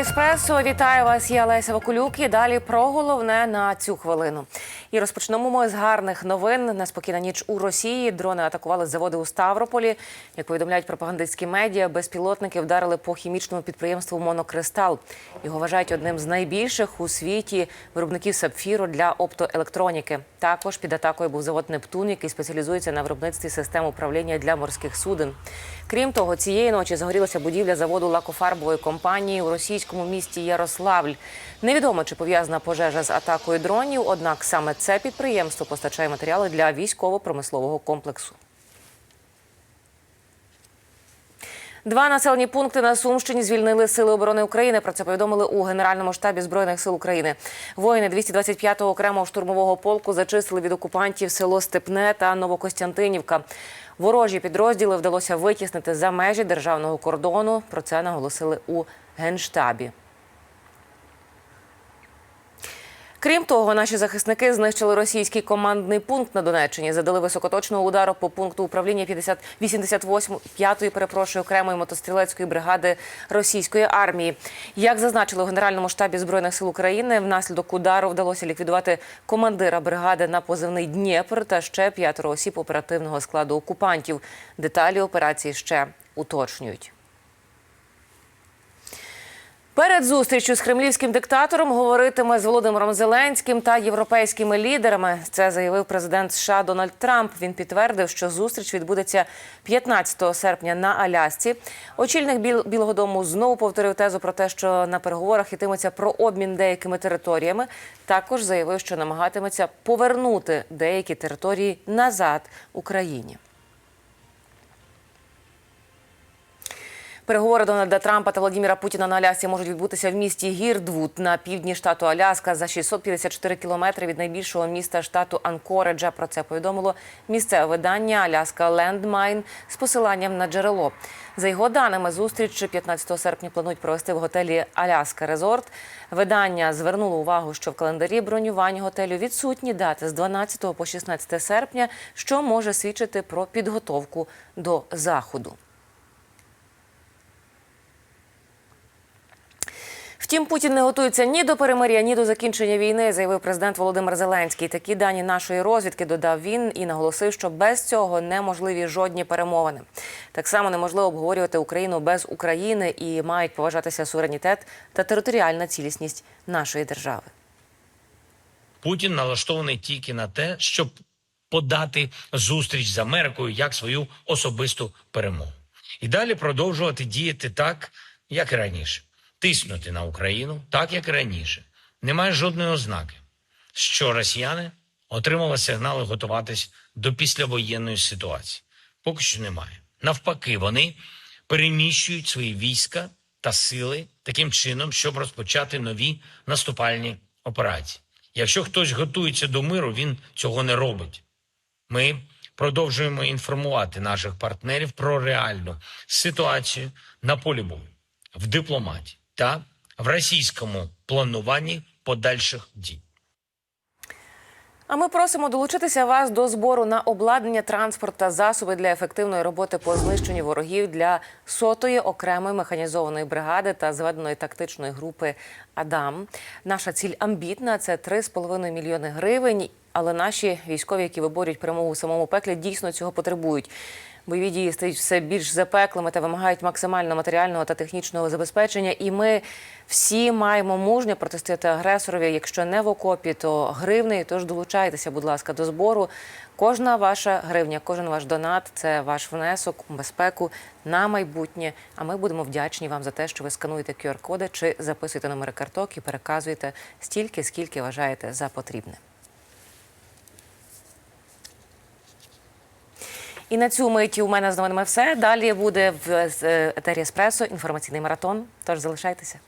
Еспресо. Вітаю вас. Я Леся Вакулюк. І далі про головне на цю хвилину. І розпочнемо ми з гарних новин. Неспокійна ніч у Росії. Дрони атакували заводи у Ставрополі. Як повідомляють пропагандистські медіа, безпілотники вдарили по хімічному підприємству Монокристал. Його вважають одним з найбільших у світі виробників сапфіру для оптоелектроніки. Також під атакою був завод Нептун, який спеціалізується на виробництві систем управління для морських суден. Крім того, цієї ночі загорілася будівля заводу лакофарбової компанії у російському місті Ярославль. Невідомо, чи пов'язана пожежа з атакою дронів, однак саме це підприємство постачає матеріали для військово-промислового комплексу. Два населені пункти на Сумщині звільнили сили оборони України. Про це повідомили у Генеральному штабі збройних сил України. Воїни 225-го окремого штурмового полку зачистили від окупантів село Степне та Новокостянтинівка. Ворожі підрозділи вдалося витіснити за межі державного кордону. Про це наголосили у генштабі. Крім того, наші захисники знищили російський командний пункт на Донеччині, задали високоточного удару по пункту управління 50, 88 5-ї, перепрошую, окремої мотострілецької бригади російської армії. Як зазначили у Генеральному штабі збройних сил України, внаслідок удару вдалося ліквідувати командира бригади на позивний Дніпр та ще п'ятеро осіб оперативного складу окупантів. Деталі операції ще уточнюють. Перед зустрічю з кремлівським диктатором говоритиме з Володимиром Зеленським та європейськими лідерами. Це заявив президент США Дональд Трамп. Він підтвердив, що зустріч відбудеться 15 серпня на Алясці. Очільник Біл Білого Дому знову повторив тезу про те, що на переговорах йтиметься про обмін деякими територіями. Також заявив, що намагатиметься повернути деякі території назад Україні. Переговори Дональда Трампа та Владіміра Путіна на Алясці можуть відбутися в місті Гірдвуд на півдні штату Аляска за 654 кілометри від найбільшого міста штату Анкореджа. Про це повідомило місцеве видання Аляска Лендмайн з посиланням на джерело. За його даними, зустріч 15 серпня планують провести в готелі Аляска Резорт. Видання звернуло увагу, що в календарі бронювань готелю відсутні дати з 12 по 16 серпня, що може свідчити про підготовку до заходу. Втім, Путін не готується ні до перемир'я, ні до закінчення війни, заявив президент Володимир Зеленський. Такі дані нашої розвідки додав він і наголосив, що без цього неможливі жодні перемовини. Так само неможливо обговорювати Україну без України і мають поважатися суверенітет та територіальна цілісність нашої держави. Путін налаштований тільки на те, щоб подати зустріч з Америкою як свою особисту перемогу, і далі продовжувати діяти так, як і раніше, тиснути на Україну, так як і раніше. Немає жодної ознаки, що росіяни отримали сигнали готуватись до післявоєнної ситуації. Поки що немає. Навпаки, вони переміщують свої війська та сили таким чином, щоб розпочати нові наступальні операції. Якщо хтось готується до миру, він цього не робить. Ми продовжуємо інформувати наших партнерів про реальну ситуацію на полі бою, в дипломатії та в російському плануванні подальших дій. А ми просимо долучитися вас до збору на обладнання, транспорт та засоби для ефективної роботи по знищенню ворогів для сотої окремої механізованої бригади та зведеної тактичної групи Адам. Наша ціль амбітна це 3,5 мільйони гривень. Але наші військові, які виборюють перемогу у самому пеклі, дійсно цього потребують. Бойові дії стають все більш запеклими та вимагають максимально матеріального та технічного забезпечення. І ми всі маємо мужньо протистояти агресорові. Якщо не в окопі, то гривнею. Тож долучайтеся, будь ласка, до збору. Кожна ваша гривня, кожен ваш донат це ваш внесок у безпеку на майбутнє. А ми будемо вдячні вам за те, що ви скануєте QR-коди чи записуєте номери карток і переказуєте стільки, скільки вважаєте за потрібне. І на цю миті у мене з новинами все. Далі буде в е, етері Еспресо інформаційний маратон. Тож залишайтеся.